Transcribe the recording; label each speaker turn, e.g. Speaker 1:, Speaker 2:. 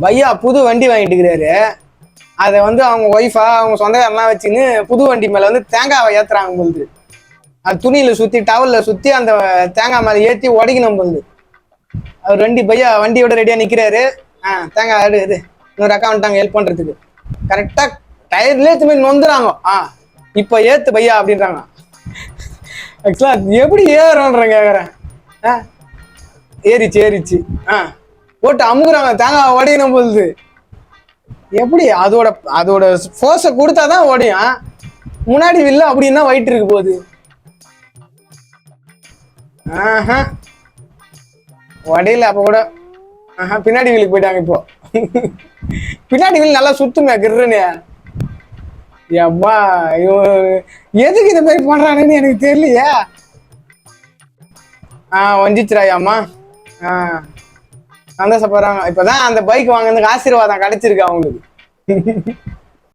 Speaker 1: பையா புது வண்டி வாங்கிட்டு இருக்கிறாரு அதை வந்து அவங்க ஒய்ஃபா அவங்க சொந்தக்காரெல்லாம் வச்சுன்னு புது வண்டி மேலே வந்து தேங்காவை ஏத்துறாங்க பொழுது அது துணியில சுத்தி டவல்ல சுத்தி அந்த தேங்காய் மேலே ஏத்தி உடைக்கணும் பொழுது அவர் வண்டி பையா வண்டியோட ரெடியா நிக்கிறாரு. ஆ தேங்காய் எடு இது இன்னொரு அக்கா வந்துட்டாங்க ஹெல்ப் பண்றதுக்கு. கரெக்டா டயர்லேயே திரும்பி நொந்துறாங்க. ஆ இப்போ ஏத்து பையா அப்படின்றாங்க. ஆக்சுவலா எப்படி ஏறும்ன்ற கேக்குறேன். ஆ ஏறிச்சு ஏறிச்சு. ஆ. போட்டு அமுக்குறாங்க தேங்காய் உடையணும் பொழுது. எப்படி? அதோட அதோட ஃபோர்ஸை கொடுத்தாதான் உடையும். முன்னாடி வில்ல அப்படின்னா வயிற்று இருக்கு போகுது? ஆஹா. உடையில அப்ப கூட. ஆஹா பின்னாடி வீலுக்கு போயிட்டாங்க இப்போ. பின்னாடி வீல் நல்லா சுத்துமே கிருன்னு எப்பா இவன் எதுக்கு இந்த மாதிரி பண்றானுன்னு எனக்கு தெரியலையே. ஆ வஞ்சிச்சிராயாம்மா ஆ. சந்தோஷப்படுறாங்க. இப்பதான் அந்த பைக் வாங்கினதுக்கு ஆசீர்வாதம் கிடைச்சிருக்கு அவங்களுக்கு.